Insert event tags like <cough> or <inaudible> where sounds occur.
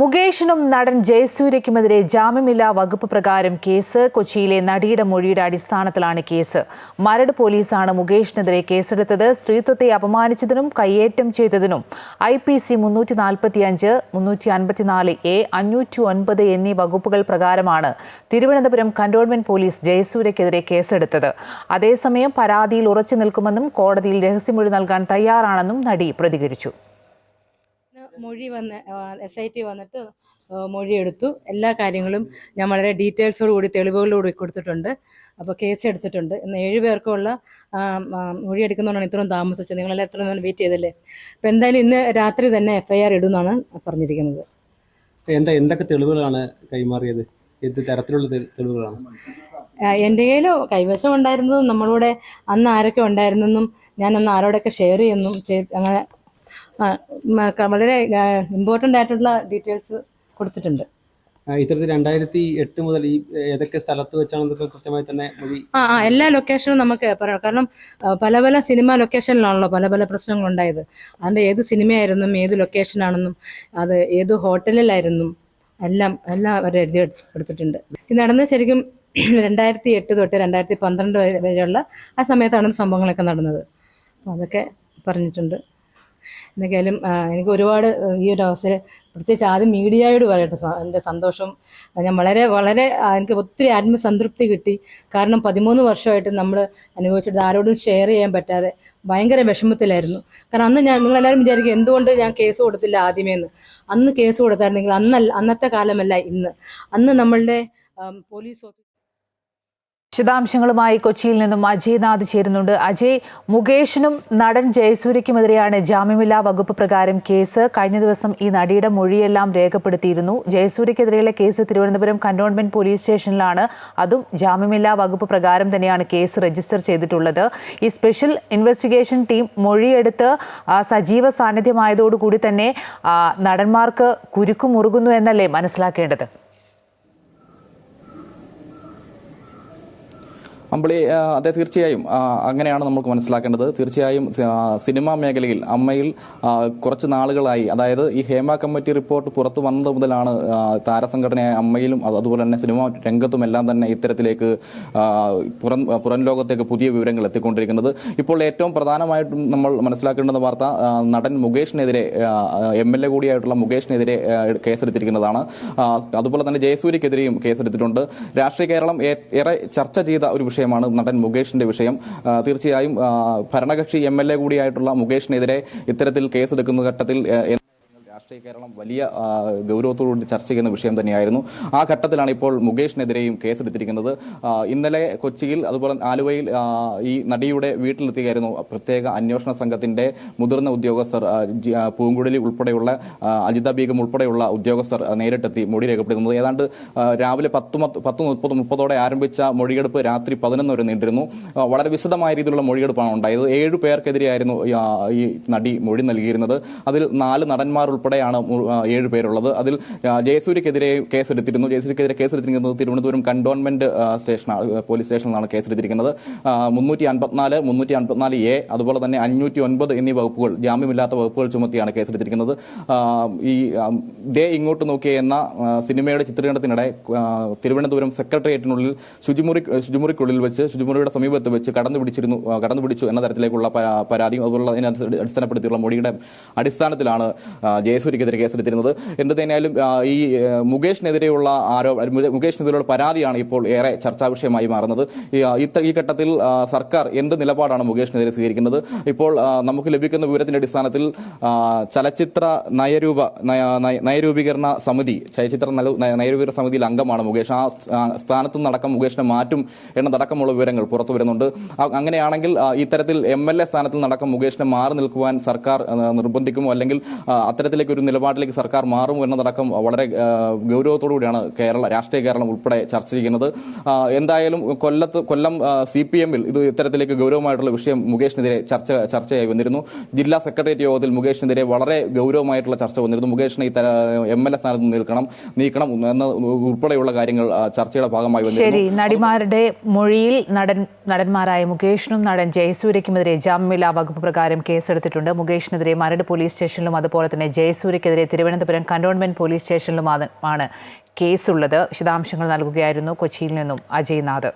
മുകേഷിനും നടൻ ജയസൂര്യയ്ക്കുമെതിരെ ജാമ്യമില്ലാ വകുപ്പ് പ്രകാരം കേസ് കൊച്ചിയിലെ നടിയുടെ മൊഴിയുടെ അടിസ്ഥാനത്തിലാണ് കേസ്. മരട് പോലീസാണ് മുകേഷിനെതിരെ കേസെടുത്തത്. സ്ത്രീത്വത്തെ അപമാനിച്ചതിനും കയ്യേറ്റം ചെയ്തതിനും ഐ പി സി മുന്നൂറ്റി നാൽപ്പത്തിയഞ്ച് മുന്നൂറ്റി അൻപത്തിനാല് എ അഞ്ഞൂറ്റി ഒൻപത് എന്നീ വകുപ്പുകൾ പ്രകാരമാണ് തിരുവനന്തപുരം കന്റോൺമെന്റ് പോലീസ് ജയസൂര്യയ്ക്കെതിരെ കേസെടുത്തത്. അതേസമയം പരാതിയിൽ ഉറച്ചു നിൽക്കുമെന്നും കോടതിയിൽ രഹസ്യമൊഴി നൽകാൻ തയ്യാറാണെന്നും നടി പ്രതികരിച്ചു. മൊഴി വന്ന് എസ് ഐ ടി വന്നിട്ട് മൊഴിയെടുത്തു. എല്ലാ കാര്യങ്ങളും ഞാൻ വളരെ ഡീറ്റെയിൽസോടുകൂടി തെളിവുകളോടുകൂടി കൊടുത്തിട്ടുണ്ട്. അപ്പോൾ കേസ് എടുത്തിട്ടുണ്ട്. ഇന്ന് ഏഴ് പേർക്കുള്ള മൊഴി എടുക്കുന്നതുകൊണ്ടാണ് ഇത്രയും താമസിച്ചത്. നിങ്ങളെല്ലാം എത്ര നേരം വെയിറ്റ് ചെയ്തല്ലേ? അപ്പോൾ എന്തായാലും ഇന്ന് രാത്രി തന്നെ എഫ് ഐ ആർ ഇടുമെന്നാണ് പറഞ്ഞിരിക്കുന്നത്. എന്താ എന്തൊക്കെ തെളിവുകളാണ് കൈമാറിയത്? എന്ത് തരത്തിലുള്ള തെളിവുകളാണ്? എന്റെ കയ്യിൽ കൈവശം ഉണ്ടായിരുന്നതും നമ്മളിവിടെ അന്ന് ആരൊക്കെ ഉണ്ടായിരുന്നെന്നും ഞാൻ അന്ന് ആരോടൊക്കെ ഷെയർ ചെയ്യുന്നു. അങ്ങനെ വളരെ ഇമ്പോർട്ടന്റ് ആയിട്ടുള്ള ഡീറ്റെയിൽസ് കൊടുത്തിട്ടുണ്ട്. ഇത്തരത്തിൽ രണ്ടായിരത്തി എട്ട് മുതൽ ഈ ഏതൊക്കെ സ്ഥലത്ത് വെച്ചാണെന്നൊക്കെ കൃത്യമായി തന്നെ മൊഴി ആ ആ എല്ലാ ലൊക്കേഷനും നമുക്ക് പറയാം. കാരണം പല പല സിനിമ ലൊക്കേഷനിലാണല്ലോ പല പല പ്രശ്നങ്ങൾ ഉണ്ടായത് അതിന്റെ ഏത് സിനിമയായിരുന്നും ഏത് ലൊക്കേഷനാണെന്നും അത് ഏത് ഹോട്ടലിലായിരുന്നു എല്ലാം എല്ലാം അവർ എഴുതി എടുത്ത് എടുത്തിട്ടുണ്ട്. ഇത് നടന്നത് ശരിക്കും <clears throat> രണ്ടായിരത്തി എട്ട് തൊട്ട് രണ്ടായിരത്തി പന്ത്രണ്ട് വരെ വരെയുള്ള ആ സമയത്താണ് സംഭവങ്ങളൊക്കെ നടന്നത്. അപ്പോൾ അതൊക്കെ പറഞ്ഞിട്ടുണ്ട്. എന്തൊക്കെയായാലും എനിക്ക് ഒരുപാട് ഈ ഒരു അവസരം പ്രത്യേകിച്ച് ആദ്യം മീഡിയയോട് പറയട്ടെ എന്റെ സന്തോഷം. ഞാൻ വളരെ വളരെ എനിക്ക് ഒത്തിരി ആത്മസംതൃപ്തി കിട്ടി. കാരണം പതിമൂന്ന് വർഷമായിട്ട് നമ്മൾ അനുഭവിച്ചിട്ട് ആരോടും ഷെയർ ചെയ്യാൻ പറ്റാതെ ഭയങ്കര വിഷമത്തിലായിരുന്നു. കാരണം അന്ന് ഞാൻ നിങ്ങളെല്ലാവരും വിചാരിക്കും എന്തുകൊണ്ട് ഞാൻ കേസ് കൊടുത്തില്ല ആദ്യമേ എന്ന് അന്ന് കേസ് കൊടുത്തായിരുന്നെങ്കിൽ അന്നല്ല അന്നത്തെ കാലമല്ല ഇന്ന്. അന്ന് നമ്മളുടെ പോലീസ് ഓഫീസ് വിശദാംശങ്ങളുമായി കൊച്ചിയിൽ നിന്നും അജയ് നാഥ് ചേരുന്നുണ്ട്. അജയ് മുകേഷിനും നടൻ ജയസൂര്യയ്ക്കുമെതിരെയാണ് ജാമ്യമില്ലാ വകുപ്പ് പ്രകാരം കേസ് കഴിഞ്ഞ ദിവസം ഈ നടിയുടെ മൊഴിയെല്ലാം രേഖപ്പെടുത്തിയിരുന്നു. ജയസൂര്യക്കെതിരെയുള്ള കേസ് തിരുവനന്തപുരം കന്റോൺമെന്റ് പോലീസ് സ്റ്റേഷനിലാണ്. അതും ജാമ്യമില്ലാ വകുപ്പ് പ്രകാരം തന്നെയാണ് കേസ് രജിസ്റ്റർ ചെയ്തിട്ടുള്ളത്. ഈ സ്പെഷ്യൽ ഇൻവെസ്റ്റിഗേഷൻ ടീം മൊഴിയെടുത്ത് സജീവ സാന്നിധ്യമായതോടുകൂടി തന്നെ നടന്മാർക്ക് കുരുക്കു മുറുകുന്നു എന്നല്ലേ മനസ്സിലാക്കേണ്ടത്? അമ്പിളി അതെ തീർച്ചയായും. അങ്ങനെയാണ് നമുക്ക് മനസ്സിലാക്കേണ്ടത്. തീർച്ചയായും സിനിമാ മേഖലയിൽ അമ്മയിൽ കുറച്ച് നാളുകളായി അതായത് ഈ ഹേമ കമ്മിറ്റി റിപ്പോർട്ട് പുറത്തു വന്നത് മുതലാണ് താരസംഘടനയായ അമ്മയിലും അതുപോലെ തന്നെ സിനിമാ രംഗത്തും എല്ലാം തന്നെ ഇത്തരത്തിലേക്ക് പുറം ലോകത്തേക്ക് പുതിയ വിവരങ്ങൾ എത്തിക്കൊണ്ടിരിക്കുന്നത്. ഇപ്പോൾ ഏറ്റവും പ്രധാനമായിട്ടും നമ്മൾ മനസ്സിലാക്കേണ്ടുന്ന വാർത്ത നടൻ മുകേഷിനെതിരെ എം എൽ എ കൂടിയായിട്ടുള്ള മുകേഷിനെതിരെ കേസെടുത്തിരിക്കുന്നതാണ്. അതുപോലെ തന്നെ ജയസൂര്യക്കെതിരെയും കേസെടുത്തിട്ടുണ്ട്. രാഷ്ട്രീയ കേരളം ഏറെ ചർച്ച ചെയ്ത ഒരു വിഷയമാണ് നടൻ മുകേഷിന്റെ വിഷയം. തീർച്ചയായും ഭരണകക്ഷി എം എൽ എ കൂടിയായിട്ടുള്ള മുകേഷിനെതിരെ ഇത്തരത്തിൽ കേസെടുക്കുന്ന ഘട്ടത്തിൽ രാഷ്ട്രീയ കേരളം വലിയ ഗൗരവത്തോടുകൂടി ചർച്ച ചെയ്യുന്ന വിഷയം തന്നെയായിരുന്നു. ആ ഘട്ടത്തിലാണ് ഇപ്പോൾ മുകേഷിനെതിരെയും കേസെടുത്തിരിക്കുന്നത്. ഇന്നലെ കൊച്ചിയിൽ അതുപോലെ ആലുവയിൽ ഈ നടിയുടെ വീട്ടിലെത്തിയായിരുന്നു പ്രത്യേക അന്വേഷണ സംഘത്തിന്റെ മുതിർന്ന ഉദ്യോഗസ്ഥർ പൂങ്കുടലി ഉൾപ്പെടെയുള്ള അജിത ബീഗം ഉൾപ്പെടെയുള്ള ഉദ്യോഗസ്ഥർ നേരിട്ടെത്തി മൊഴി രേഖപ്പെടുത്തുന്നത്. ഏതാണ്ട് രാവിലെ പത്ത് പത്ത് മുപ്പത് മുപ്പതോടെ ആരംഭിച്ച മൊഴിയെടുപ്പ് രാത്രി പതിനൊന്ന് വരെ നീണ്ടിരുന്നു വളരെ വിശദമായ രീതിയിലുള്ള മൊഴിയെടുപ്പാണ് ഉണ്ടായത്. ഏഴ് പേർക്കെതിരെയായിരുന്നു ഈ, നടി മൊഴി നൽകിയിരുന്നത്. അതിൽ നാല് നടന്മാർ ഉൾപ്പെടെയാണ് ഏഴ് പേരുള്ളത്. അതിൽ ജയസൂര്യക്കെതിരെ കേസെടുത്തിരുന്നു. ജയസൂര്യക്കെതിരെ കേസെടുത്തിരിക്കുന്നത് തിരുവനന്തപുരം കണ്ടോൺമെന്റ് സ്റ്റേഷനാണ് പോലീസ് സ്റ്റേഷനിലാണ് കേസെടുത്തിരിക്കുന്നത്. മുന്നൂറ്റി അൻപത്തിനാല് മുന്നൂറ്റി അൻപത്തിനാല് എ അതുപോലെ തന്നെ അഞ്ഞൂറ്റി ഒൻപത് എന്നീ വകുപ്പുകൾ ജാമ്യമില്ലാത്ത വകുപ്പുകൾ ചുമത്തിയാണ് കേസെടുത്തിരിക്കുന്നത്. ഈ ദേ ഇങ്ങോട്ട് നോക്കിയ എന്ന സിനിമയുടെ ചിത്രീകരണത്തിനിടെ തിരുവനന്തപുരം സെക്രട്ടേറിയറ്റിനുള്ളിൽ ശുചിമുറി ശുചിമുറിക്കുള്ളിൽ വെച്ച് ശുചിമുറിയുടെ സമീപത്ത് വെച്ച് കടന്നു പിടിച്ചിരുന്നു കടന്നു പിടിച്ചു എന്ന തരത്തിലേക്കുള്ള പരാതി പരാതിയും അതുപോലുള്ള അതിനെ അടിസ്ഥാനപ്പെടുത്തിയുള്ള മൊഴിയുടെ അടിസ്ഥാനത്തിലാണ് ആ, ജയസൂര്യക്കെതിരെ കേസെടുത്തിരുന്നത്. എന്ത് തന്നെയായാലും ആ, ഈ മുകേഷിനെതിരെയുള്ള ആരോപ മുകേഷിനെതിരെയുള്ള പരാതിയാണ് ഇപ്പോൾ ഏറെ ചർച്ചാ വിഷയമായി മാറുന്നത്. ഈ, ഘട്ടത്തിൽ സർക്കാർ എന്ത് നിലപാടാണ് മുകേഷിനെതിരെ സ്വീകരിക്കുന്നത്? ഇപ്പോൾ നമുക്ക് ലഭിക്കുന്ന വിവരത്തിന്റെ അടിസ്ഥാനത്തിൽ ചലച്ചിത്ര നയരൂപ നയ- നയ- നയരൂപീകരണ സമിതി ചലച്ചിത്ര നയരൂപീകരണ സമിതിയിൽ അംഗമാണ് മുകേഷ്. ആ സ്ഥാനത്തു നിന്നടക്കം മുകേഷിനെ മാറ്റും എന്നതടക്കമുള്ള വിവരങ്ങൾ പുറത്തു വരുന്നുണ്ട്. അങ്ങനെയാണെങ്കിൽ ഇത്തരത്തിൽ എം എൽ എ സ്ഥാനത്ത് നടക്കം മുകേഷിനെ മാറി നിൽക്കുവാൻ സർക്കാർ നിർബന്ധിക്കുമോ? അല്ലെങ്കിൽ ആ, ഒരു നിലപാടിലേക്ക് സർക്കാർ മാറുമോ എന്നതടക്കം വളരെ ഗൗരവത്തോടുകൂടിയാണ് കേരള രാഷ്ട്രീയ കേരളം ഉൾപ്പെടെ ചർച്ച ചെയ്യുന്നത്. എന്തായാലും കൊല്ലത്ത് കൊല്ലം സി പി എമ്മിൽ ഇത് ഇത്തരത്തിലേക്ക് ഗൗരവമായിട്ടുള്ള വിഷയം മുകേഷിനെതിരെ ചർച്ച ചർച്ചയായി വന്നിരുന്നു. ജില്ലാ സെക്രട്ടേറിയറ്റ് യോഗത്തിൽ മുകേഷിനെതിരെ വളരെ ഗൗരവമായിട്ടുള്ള ചർച്ച വന്നിരുന്നു. മുകേഷിനെ എം എൽ എ സ്ഥാനത്ത് നിൽക്കണം നീക്കണം എന്ന ഉൾപ്പെടെയുള്ള കാര്യങ്ങൾ ചർച്ചയുടെ ഭാഗമായി ശരി നടിമാരുടെ മൊഴിയിൽ നടൻ നടന്മാരായ മുകേഷിനും നടൻ ജയസൂര്യക്കുമെതിരെ ജാമ്യമില്ലാ വകുപ്പ് പ്രകാരം കേസെടുത്തിട്ടുണ്ട്. മുകേഷിനെതിരെ മരട് പോലീസ് സ്റ്റേഷനിലും അതുപോലെ തന്നെ ജയസൂര്യ ജയസൂര്യക്കെതിരെ തിരുവനന്തപുരം കന്റോൺമെന്റ് പോലീസ് സ്റ്റേഷനിലുമാണ് കേസുള്ളത്. വിശദാംശങ്ങൾ നൽകുകയായിരുന്നു കൊച്ചിയിൽ നിന്നും അജയ് നാഥ്